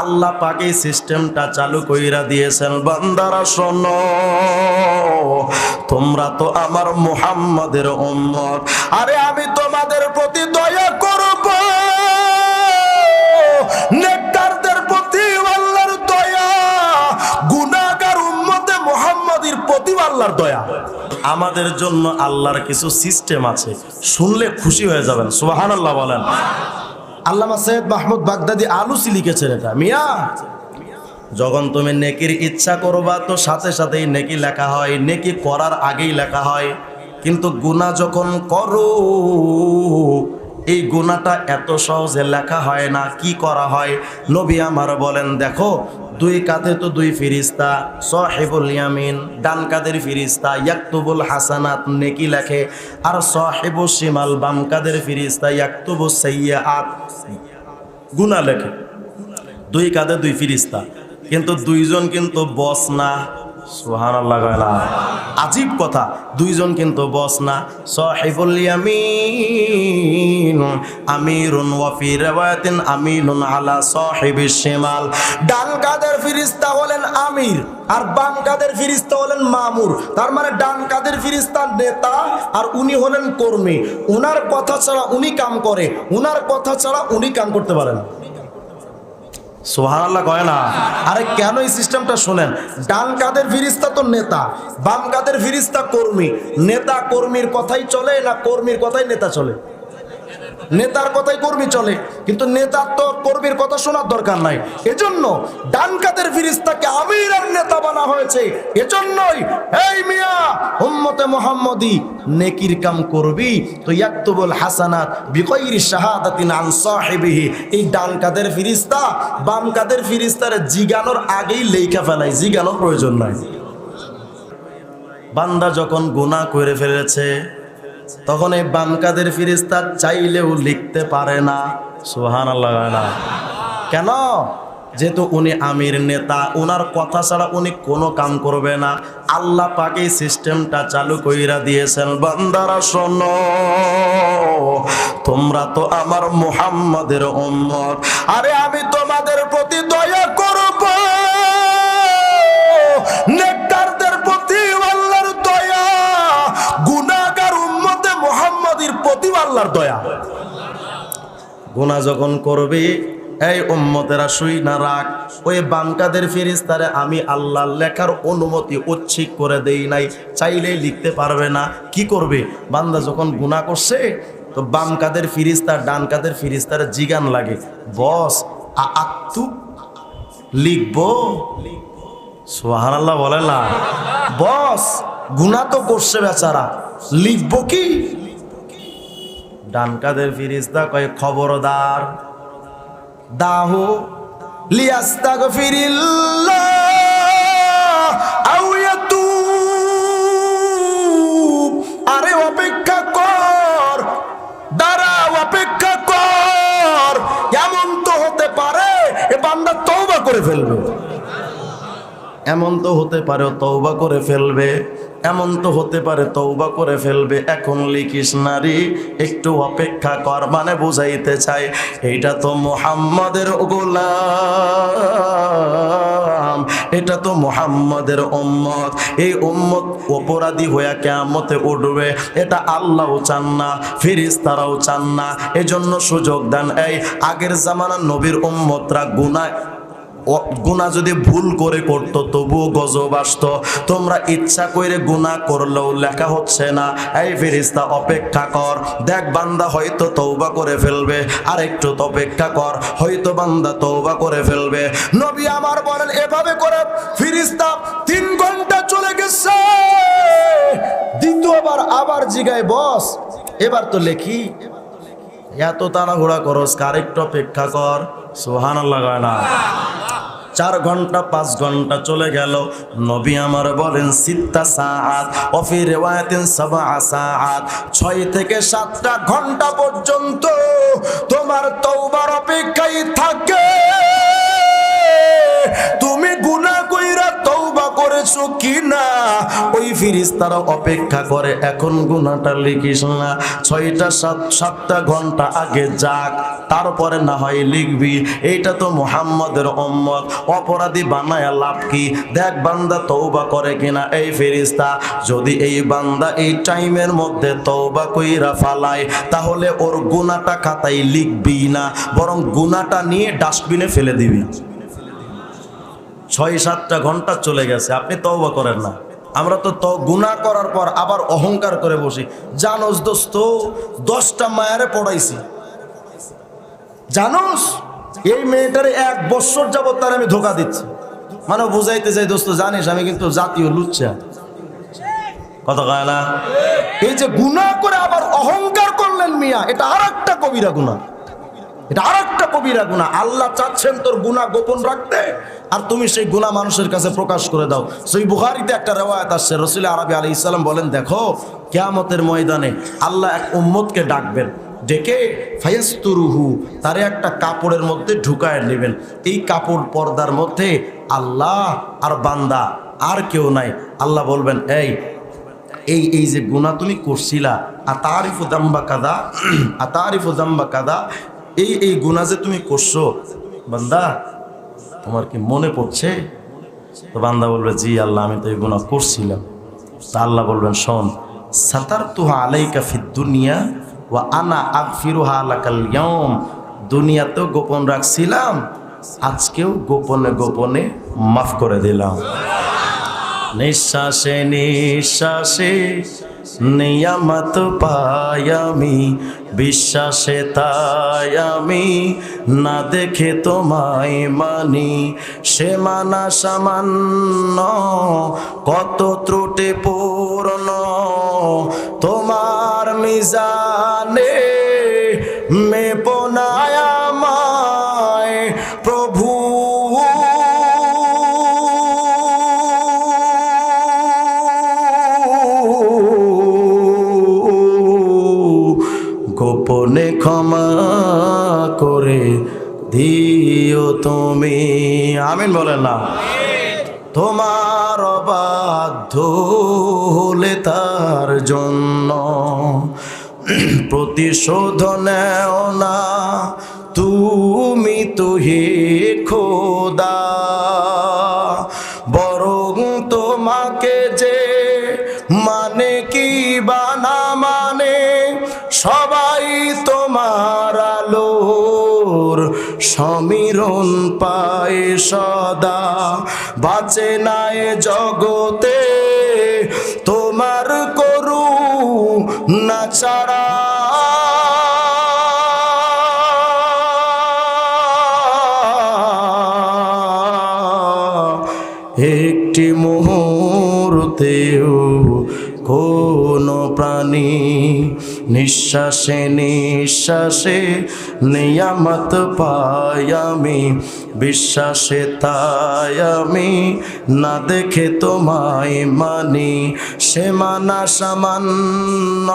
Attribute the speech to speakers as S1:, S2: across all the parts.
S1: আল্লাহ পাকে সিস্টেমটা চালু কইরা দিয়েছেন, বান্দারা শোনো, তোমরা তো আমার মুহাম্মাদের উম্মত। আরে আমি তোমাদের প্রতি দয়া করব। নেককারদের প্রতি আল্লাহর দয়া। গুনাহগার উম্মতে মুহাম্মাদির প্রতি আল্লাহর দয়া। আমাদের জন্য আল্লাহর কিছু সিস্টেম আছে, শুনলে খুশি হয়ে যাবেন, সুবহানাল্লাহ বলেন। আল্লামা সৈয়দ মাহমুদ বাগদাদি আলুসি লিখেছেন এটা। মিয়া, যখন তুমি নেকির ইচ্ছা করবা, তো সাথে সাথেই নেকি লেখা হয়, নেকি করার আগেই লেখা হয়। কিন্তু গুনাহ যখন করো এই গুনাহটা এত সহজে লেখা হয় না, কি করা হয়? নবী আমার বলেন, দেখো, দুই কাঁধে তো দুই ফিরিস্তা, সাহেবুল ইয়ামিন, ডান কাদের ফিরিস্তা, ইয়াকতুবুল হাসানাত নেকি লেখে, আর সাহেবুল শিমাল, বাম কাদের ফিরিস্তা, ইয়াকতুবুস সাইয়্যাত গুনাহ লেখে। দুই কাঁধে দুই ফিরিস্তা, কিন্তু দুইজন কিন্তু বস না। আল্লাহ আজীব কথা, দুইজন কিন্তু বস না। সাহিবুল ইয়ামিন আমিরুন আলা শিমাল। হলেন আমির আর হলেন মামুর। তার মানে নেতা আর উনি হলেন কর্মী। উনার কথা ছাড়া উনি কাম করে, উনার কথা ছাড়া উনি কাম করতে পারে না কয় না? আরে কেন এই সিস্টেমটা শোনেন? ডান কাদের ফিরিস্তা তো নেতা বাম কাদের ফিরিস্তা কর্মী। নেতা কর্মীর কথাই চলে না কর্মীর কথাই নেতা চলে? নেতার কথাই কর্মী চলে, কিন্তু নেতার তো কর্মীর কথা শোনার দরকার নাই। এজন্য ডান কাদের ফিরিস্তাকে আমির আর নেতা বানা হয়েছে। এজন্যই, এই মিয়া, উম্মতে মোহাম্মদি, নেকির কাম করবি। তো ইয়াকতুবুল হাসানাত বিকৈরি শাহাদাতিন আন সাহিবিহি। এই ডান কাদের ফিরিস্তা বাম কাদের ফিরিস্তার জিগানোর আগেই লেখা ফেলায়। জিগানোর প্রয়োজন নাই। বান্দা যখন গুনাহ করে ফেলেছে তখন এই বাম কাদের ফিরিস্তা চাইলেও লিখতে পারে না। সুহান না। কেন? যেহেতু উনি আমির নেতা ওনার কথা ছাড়া উনি কোনো কাম করবে না। আল্লাহ পাকে সিস্টেমটা চালু কইরা দিয়েছেন, বান্দারা শোনো, তোমরা তো আমার মুহাম্মাদের উম্মত। আরে আমি তোমাদের প্রতি আল্লাহর দয়া। গুনাহ যখন করবে, এই উম্মতেরা শুই না রাখ। ওই বামকাদের ফিরিস্তারে আমি আল্লাহ লেখার অনুমতি ঐচ্ছিক করে দেই নাই চাইলেই লিখতে পারবে না। কি করবে? বান্দা যখন গুনাহ করছে, তো বাম কাদের ফিরিস্তার ডান কাদের ফিরিস্তার জিগান লাগে। বস, আ আক্তু লিখব? সোহান আল্লাহ বলে না। বস, গুনাহ তো করছে বেচারা। লিখব কি? ডান কাদের ফিরিস্তা কয়, খবরদার। দাহ, লিয়াস্তাগফিরিল্লাহ, আও ইয়াতুব। আরে, অপেক্ষা কর অপেক্ষা কর। তো হতে পারে, এ করে ফেলবে। এমন তো হতে পারে তৌবা করে ফেলবে, এমন তো হতে পারে তৌবা করে ফেলবে। এখন লিখিস, নারী, একটু অপেক্ষা কর মানে বুঝাইতে চাই, এইটা তো মোহাম্মদের গোলাম, এটা তো মোহাম্মদের উম্মত। এই উম্মত অপরাধী হইয়া কেমতে উঠবে, এটা আল্লাহও চান না ফিরিস তারাও চান না। এজন্য সুযোগ দেন, এই আগের জামানার নবীর উম্মতরা গুনায় গুনাহ যদি ভুল করে করতো, তবুও গজব আসতো। তোমরা ইচ্ছা করে গুনাহ করলেও লেখা হচ্ছে না। এই ফেরিস্তা অপেক্ষা কর। দেখ বান্দা হয়তো তৌবা করে ফেলবে। আর একটু তো অপেক্ষা কর, হয়তো বান্দা তৌবা করে ফেলবে। নবী আমার বলেন, এভাবে করে ফিরিস্তা তিন ঘণ্টা চলে গেছে। দ্বিতীয়বার আবার জিগায় বস। এবার তো লেখি এত তাড়াহুড়া করস কার একটু অপেক্ষা কর সোহান লাগায় না। চার ঘণ্টা, পাঁচ ঘণ্টা চলে গেল। নবী আমার বলেন, সিত্তা সাআত অফি রেওয়ায়াতিন সাবা ছয় থেকে সাতটা ঘণ্টা পর্যন্ত তোমার তৌবার অপেক্ষায় থাকে করেছ কিনা? ওই ফিরিস তারা অপেক্ষা করে, এখন গুনাটা লিখিস না। ছয়টা, সাত, সাতটা ঘণ্টা আগে যাক, তারপরে না হয় লিখবি। এইটা তো মোহাম্মদের অম্মত অপরাধী বানায় লাভ কি? দেখ বান্দা তৌবা করে কিনা? এই ফেরিস্তা, যদি এই বান্দা এই টাইমের মধ্যে তৌবা কইরা ফালায়, তাহলে ওর গুনাটা খাতায় লিখবি না, বরং গুনাটা নিয়ে ডাস্টবিনে ফেলে দিবি। ছয় সাতটা ঘণ্টা চলে গেছে, আপনি তওবা করেন না। আমরা তো গুনাহ করার পর আবার অহংকার করে বসি। জানোস দোস্ত, দশটা মায়ারে পড়াইছি। জানোস? এই মেয়েটারে এক বছর যাবত তার আমি ধোকা দিচ্ছি। মানে বুঝাইতে চাই দোস্ত, জানিস আমি কিন্তু জাতীয় লুচ্ছা কত না? এই যে গুনাহ করে আবার অহংকার করলেন মিয়া, এটা আর একটা কবিরা গুনাহ। এটা আর একটা কবিরা গুণা আল্লাহ চাচ্ছেন তোর গুণা গোপন রাখতে। আর তুমি সেই গুণা মানুষের কাছে প্রকাশ করে দাও। সেই বুহারিতে একটা রেওয়ায়ত আসছে, রসুল আরবি আলী ইসলাম বলেন, দেখো, কেয়ামতের ময়দানে আল্লাহ এক উম্মতকে ডাকবেন, ডেকে ফায়াস্তুরুহু, তারে একটা কাপড়ের মধ্যে ঢুকায় নেবেন। এই কাপড় পর্দার মধ্যে আল্লাহ আর বান্দা আর কেউ নাই। আল্লাহ বলবেন, এই এই এই যে গুণা তুমি করছিলা, আতারিফু দাম্বা কাদা, আতারিফু দাম্বা কাদা এই এই গুণা যে তুমি করছ, বান্দা, তোমার কি মনে পড়ছে? তো বান্দা বলবে, জি আল্লাহ, আমি তো এই গুণা করছিলাম। তা আল্লাহ বলবেন, শোন সাতার তুহা আলাইকা ফিদ দুনিয়া ও আনা আগফিরুহা আলাকাল ইয়াউম। দুনিয়াতেও গোপন রাখছিলাম, আজকেও গোপনে গোপনে মাফ করে দিলাম। নিঃশ্বাসে নিঃশ্বাসে নিয়ামত পাই আমি, বিশ্বাসে তাই আমি। না দেখে তোমায় মানি, সে মানা সামান্য, কত ত্রুটি পূর্ণ। তোমার মিজানে তুমি। আমিন বলেন না। তোমার অবাধ্য হলে তার জন্য প্রতিশোধ নেও না। তুমি তো হে খোদা। বরং তোমাকে যে মানে কি বানা মানে সবাই তোমার আলোর সমীরণ পায় সদা। বাঁচে নাই জগতে তোমার করু না ছাড়া। নিঃশ্বাসে নিঃশ্বাসে নিয়ামত পাই আমি। বিশ্বাসে তাই আমি না দেখে তোমায় মানি। সে মানা সামান্য,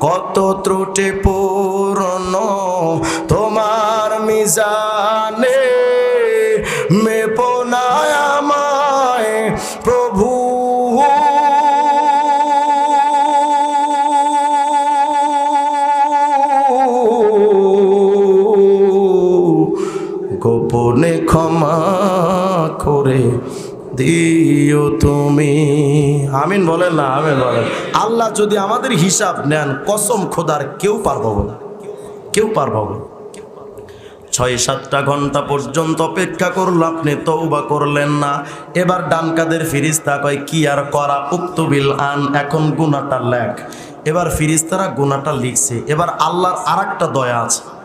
S1: কত ত্রুটি পূর্ণ। তোমার মিজানে করে দিও তুমি। আমিন বলেন না, আমিন বলেন। আল্লাহ যদি আমাদের হিসাব নেন, কসম খোদার কেউ পারব না। কেউ পারব না। ছয় সাতটা ঘণ্টা পর্যন্ত অপেক্ষা করল, আপনি তৌবা করলেন না। এবার ডান কাদের ফিরিস্তা কয়, কি আর করা? উক্তবিল আন, এখন গুনাটা লেখ। এবার ফিরিস্তারা গুনাটা লিখছে। এবার আল্লাহর আর দয়া আছে।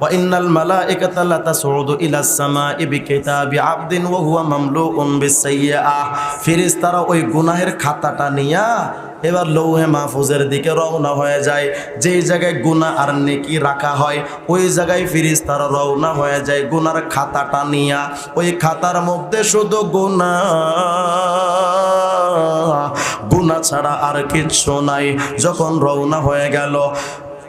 S1: ওয়াইন্নাল মালাইকাতা লা তাসউদু ইলাস সামাই বিকিতাবি আবদিন ওয়া হুয়া মামলুউন বিসাইয়্যাহ ফেরেশতারা ওই গুনাহের খাতাটা নিয়া এবার লৌহে মাহফুজের দিকে রওনা হয়ে যায়। যেই জায়গায় গুণা আর নেকি রাখা হয়, ওই জায়গায় ফিরিস তারা রওনা হয়ে যায় গুনার খাতাটা নিয়া। ওই খাতার মধ্যে শুধু গুণা গুনা ছাড়া আর কিচ্ছু নাই। যখন রওনা হয়ে গেল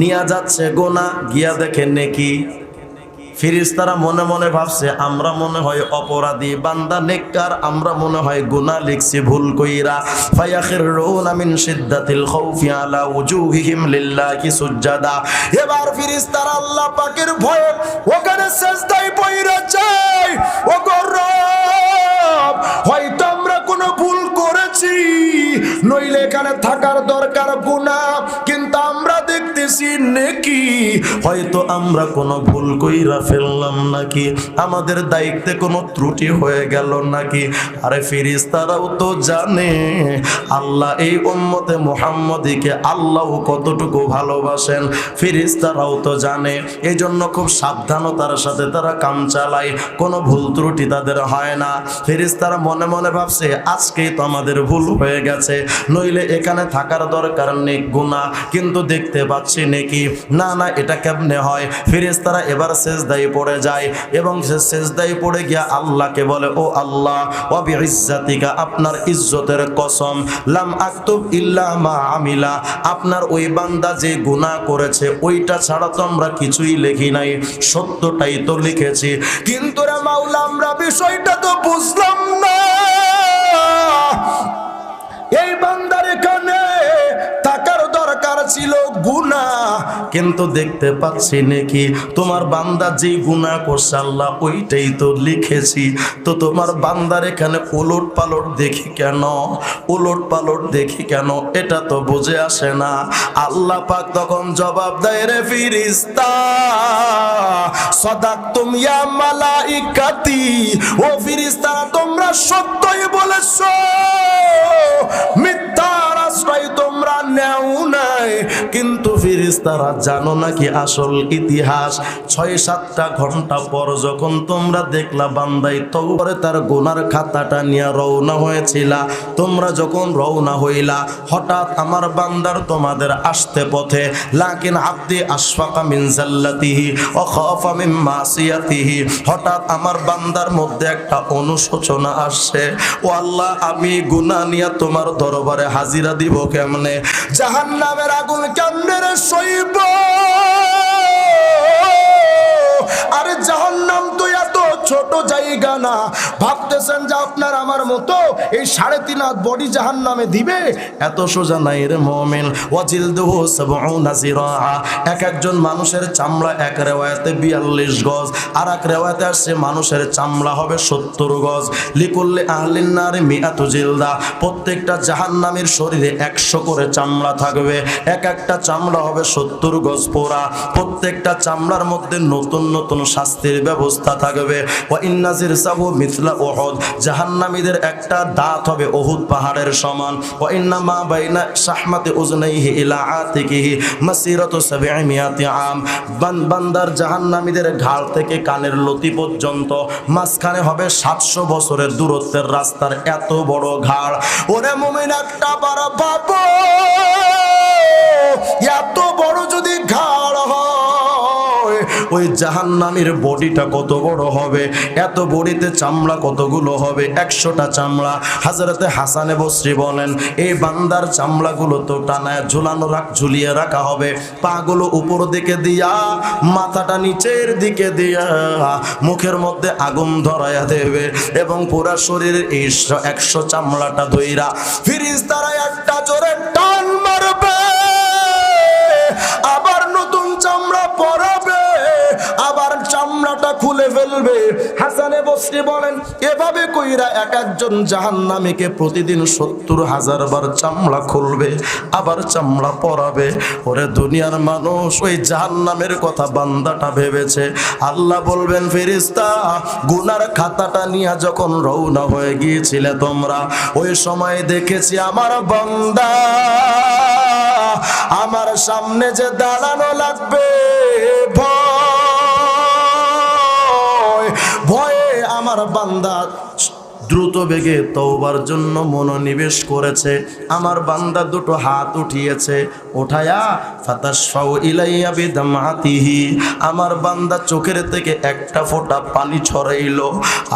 S1: নিয়ে যাচ্ছে গোনা, গিয়া দেখে নেকি। ফিরিস্তারা মনে মনে ভাবছে, আমরা মনে হয় অপরাধী, বান্দা নেককার, আমরা মনে হয় গুনাহ লিখছি ভুল কইরা। ফায়াখিরুনা মিন শিদ্দাতিল খাউফি আলা উজুহিহিম লিল্লাহি সুজ্জাদা। এবার ফিরিস্তারা আল্লাহ পাকের ভয়ে ওখানে সেজদায় পইরা যায়। ও গো রব, হয়তো আমরা কোনো ভুল করেছি, নইলে এখানে থাকার দরকার গুনাহ, কিন্তু আমরা দেখতেছি নেকি? হয়তো আমরা কোনো ভুল কইরা ফেললাম নাকি? আমাদের দায়িত্বে কোনো ত্রুটি হয়ে গেল নাকি? আরে ফিরিস্তারাও তো জানে, আল্লাহ এই উম্মতে মোহাম্মদীকে আল্লাহ কতটুকু ভালোবাসেন। ফিরিস্তারাও তো জানে এই জন্য খুব সাবধানতার সাথে তারা কাম চালায়, কোনো ভুল ত্রুটি তাদের হয় না। ফিরিস্তারা মনে মনে ভাবছে, আজকেই তো আমাদের ভুল হয়ে গেছে, নইলে এখানে থাকার দরকার নেই গুণা কিন্তু দেখতে পাচ্ছি নাকি? না না, এটা কেমনে হয়? ফিরিস্তারা এবার শেষদাই পড়ে যায় এবং সে শেষদাই পড়ে গিয়া আল্লাহকে বলে, ও আল্লাহ ইজ্জাতিকা আপনার ইজ্জতের কসম। লাম আক্তুব ইল্লা মা আমিলা। আপনার ওই বান্দা যে গুনাহ করেছে, ওইটা ছাড়া তো আমরা কিছুই লিখি নাই। সত্যটাই তো লিখেছি। কিন্তু রে মাওলা, আমরা বিষয়টা তো বুঝলাম না। এই দরকার ছিল গুনা কিন্তু দেখতে পাচ্ছি নাকি তোমার বান্দা যে গুনাহ করছে আল্লাহ ওইটাই তো লিখেছি। তো তোমার বান্দার এখানে উলট পালট দেখি কেন? উলট পালট দেখি কেন? এটা তো বুঝে আসে না। আল্লাহ পাক তখন জবাব দেয়, রে ফিরিস্তা, সদাক তুম ইয়া মালাইকাতি, ও ফিরিস্তা, তোমরা সত্যই বলেছ কিন্তু ফিরিস্তারা জানো নাকি আসল ইতিহাস? ছয়, সাতটা ঘণ্টা পর যখন তোমরা দেখলা বান্দাই তবে তার গোনার খাতাটা নিয়ে রওনা হয়েছিল, তোমরা যখন রওনা হইলা, হঠাৎ আমার বান্দার তোমাদের আসতে পথে, লাকিন আব্দি আশফাকা মিন জাল্লাতিহি ও খাফা মিন মাসিয়াতিহি। হঠাৎ আমার বান্দার মধ্যে একটা অনুশোচনা আসছে, ও আল্লাহ, আমি গুনাহ নিয়ে তোমার দরবারে হাজিরা দিব কেমনে? জাহান্নামের আগুন কেমনে রে সইব জায়গা ভাবতেছেন যে আপনার আমার মতো এই সাড়ে তিন হাত বডি জাহান নামে দিবে? এত সোজা নাই রে মোমেন ওয়াজিল এক একজন মানুষের চামড়া এক বিয়াল্লিশ গজ। আর এক আসছে মানুষের চামড়া হবে সত্তর গজ। লিকুল্লে আহলিন নারে মিয়াতু জিলদা। প্রত্যেকটা জাহান্নামের শরীরে একশো করে চামড়া থাকবে। এক একটা চামড়া হবে সত্তর গজ পোড়া। প্রত্যেকটা চামড়ার মধ্যে নতুন নতুন শাস্তির ব্যবস্থা থাকবে। ও ইন্নাজির সাহু মিথলা ওহদ জাহান্নামীদের একটা দাঁত হবে ওহুদ পাহাড়ের সমান। ও ইন্না মা বাইনা শাহমাতে উজনাইহি ইলা আতিকিহি মাসিরাতু সাবঈমিয়াতি আম। বান, বান্দার জাহান্নামীদের ঘাড় থেকে কানের লতি পর্যন্ত, মাঝখানে হবে সাতশো বছরের দূরত্বের রাস্তার এত বড় ঘাড়। ওরে মুমিন একটা বার বাবু, এত বড় যদি ঘাড় হয় ওই জাহান্নামীর বডিটা কত বড় হবে? এত বডিতে চামড়া কতগুলো হবে? একশোটা চামড়া। হাজারাতে হাসানে বসরি বলেন, এই বান্দার চামড়াগুলো তো টানায় ঝুলানো রাখ, ঝুলিয়ে রাখা হবে। পাগুলো উপর দিকে দিয়া, মাথাটা নিচের দিকে দিয়া, মুখের মধ্যে আগুন ধরাইয়া দেবে এবং পুরা শরীরের এই একশো চামড়াটা ধইরা ফিরিস তারা একটা জোরে টান মারবে। আবার নতুন চামড়া পরাবে আবার চামড়াটা খুলে ফেলবে। হাসানে বসরি বলেন, এভাবে কইরা এক একজন জাহান্নামীকে প্রতিদিন সত্তর হাজার বার চামড়া খুলবে, আবার চামড়া পরাবে। ওরে দুনিয়ার মানুষ, ওই জাহান্নামের কথা বান্দাটা ভেবেছে। আল্লাহ বলবেন ফেরিস্তা গুনার খাতাটা নিয়ে যখন রওনা হয়ে গিয়েছিলে তোমরা, ওই সময় দেখেছি আমার বান্দা, আমার সামনে যে দাঁড়ানো লাগবে। আমার বান্দা দ্রুত বেগে তওবার জন্য মনোনিবেশ করেছে। আমার বান্দা দুটো হাত উঠিয়েছে। ওঠায়া ফাতাশফাউ ইলাইয়া বিদামাতিহি আমার বান্দা চোখের থেকে একটা ফোঁটা পানি ছড়াইলো।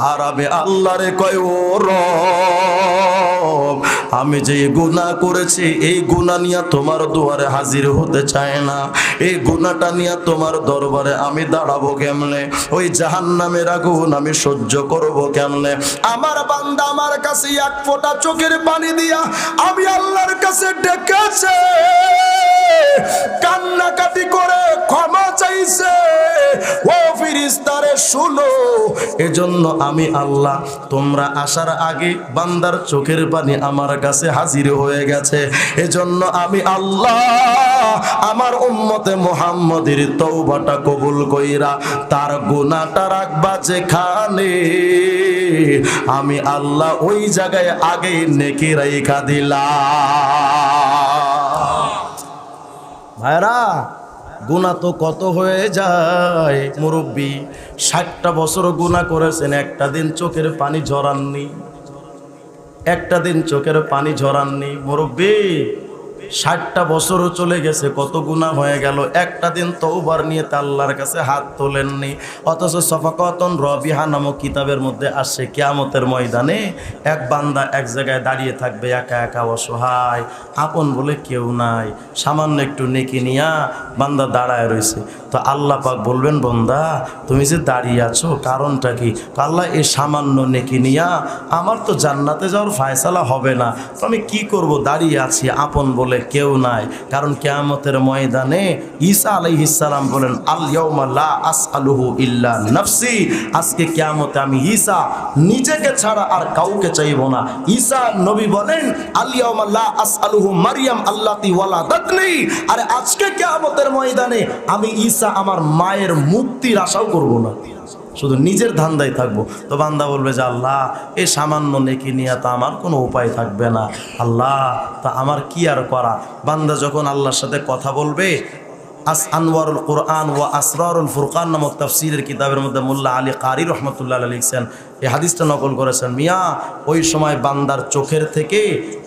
S1: আর আমি আল্লাহরে কয়, ও রব, আমি যে গুনাহ করেছি, এই গুনাহ নিয়ে তোমার দুয়ারে হাজির হতে চায় না। এই গুনাহটা নিয়ে তোমার দরবারে আমি দাঁড়াবো কেমনে? ওই জাহান্নামের আগুন আমি সহ্য করব কেমনে? আমার বান্দা আমার কাছে এক ফোঁটা চোখের পানি দিয়া আমি আল্লাহর কাছে ডেকেছে। কান্নাকাটি করে ক্ষমা চাইছে। ও ফিরিস্তারে, শুনো, এজন্য আমি আল্লাহ, তোমরা আসার আগে বান্দার চোখের পানি আমার কাছে হাজির হয়ে গেছে। এজন্য আমি আল্লাহ, আমার উম্মতে মোহাম্মদের তৌবাটা কবুল কইরা তার গুনাহটা রাখবা যেখানে। আমি আল্লাহ ওই জায়গায় আগে নেকি রাইখা দিলাম। ভাইরা, গুণা তো কত হয়ে যায়। মুরব্বী, ষাটটা বছর গুণা করেছেন, একটা দিন চোখের পানি ঝরাননি। একটা দিন চোখের পানি ঝরাননি। মুরব্বী ষাটটা বছরও চলে গেছে, কত গুণা হয়ে গেল। একটা দিন তৌবার নিয়ে তাল্লার কাছে হাত তোলেননি। অথচ সফাকতন রবিহা নামক কিতাবের মধ্যে আসছে, কেয়ামতের ময়দানে এক বান্দা এক জায়গায় দাঁড়িয়ে থাকবে, একা একা অসহায়, আপন বলে কেউ নাই। সামান্য একটু নেকি নিয়া বান্দা দাঁড়ায় রয়েছে। তো আল্লাহ পাক বলবেন, বন্দা, তুমি যে দাঁড়িয়ে আছো, কারণটা কি? আল্লাহ এই সামান্য নেকি নিয়া, আমার তো জান্নাতে যাওয়ার ফায়সালা হবে না। তো আমি কি করব? দাঁড়িয়ে আছি, আপন বলে কেউ নাই। কারণ কেয়ামতের ময়দানে ঈসা আলাইহিসসালাম বলেন, আল ইয়াউমা লা ইল্লা নাফসি। আজকে কেয়ামতে আমি ঈসা নিজেকে ছাড়া আর কাউকে চাইব না। ঈসা নবী বলেন, আল ইয়াউমা লা আসআলুহু মারইয়াম আল্লাতি ওয়ালাদাতনি। আরে আজকে কেয়ামতের ময়দানে আমি ঈসা আমার মায়ের মুক্তির আশাও করব না। শুধু নিজের ধান্দায় থাকব। তো বান্দা বলবে যে, আল্লাহ এই সামান্য নেকি নিয়ে তো আমার কোনো উপায় থাকবে না। আল্লাহ, তা আমার কি আর করা? বান্দা যখন আল্লাহর সাথে কথা বলবে, আস আনোয়ারুল কোরআন ও আসরারুল ফুরকান নামক তাফসিরের কিতাবের মধ্যে মোল্লা আলী কারি রহমতুল্লাহ লিখছেন, এই হাদিসটা নকল করেছেন। মিয়া, ওই সময় বান্দার চোখের থেকে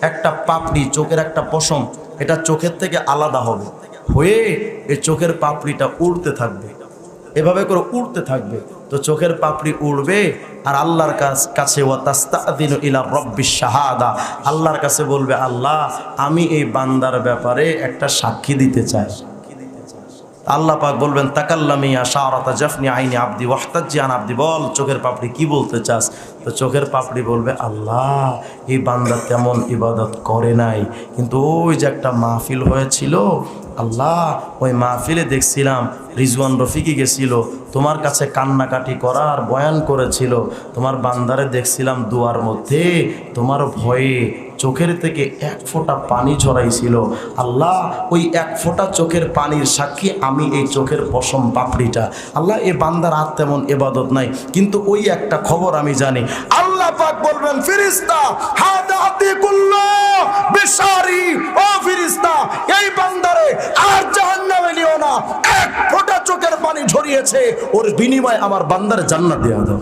S1: একটা পাপড়ি, চোখের একটা পশম, এটা চোখের থেকে আলাদা হবে। হয়ে এই চোখের পাপড়িটা উড়তে থাকবে। এভাবে করে উড়তে থাকবে। তো চোখের পাপড়ি উড়বে আর আল্লাহর কাছ- শাহাদা। আল্লাহর কাছে বলবে, আল্লাহ, আমি এই বান্দার ব্যাপারে একটা সাক্ষী দিতে চাই। আল্লাহ পাক বলবেন তাকাল্লামিয়া শাহরাতা জাফনি আইনি আব্দি ওয়াহতাজিয়ান আব্দি। বল, চোখের পাপড়ি কি বলতে চাস? তো চোখের পাপড়ি বলবে, আল্লাহ, এই বান্দা তেমন ইবাদত করে নাই। কিন্তু ওই যে একটা মাহফিল হয়েছিল আল্লাহ, ওই মাহফিলে দেখছিলাম রিজওয়ান রফিকি গেছিল, তোমার কাছে কান্নাকাটি করার বয়ান করেছিল, তোমার বান্দারে দেখছিলাম দুয়ার মধ্যে, তোমার ভয়ে চোখের থেকে এক ফোঁটা পানি ঝরাইছিল আল্লাহ, ওই এক ফোঁটা চোখের পানির সাক্ষী আমি এই চোখের পশম পাপড়িটা। আল্লাহ, এ বান্দার আর তেমন এবাদত নাই, কিন্তু ওই একটা খবর আমি জানি আল্লাহ পাক বলবেন, ফিরিস্তা বিশারি, ও ফিরিস্তা, এই বান্দারে আর জাহান্নামে নিও না। এক ফোঁটা চোখের পানি ঝরিয়েছে, ওর বিনিময়ে আমার বান্দার জান্নাত দেওয়া দাও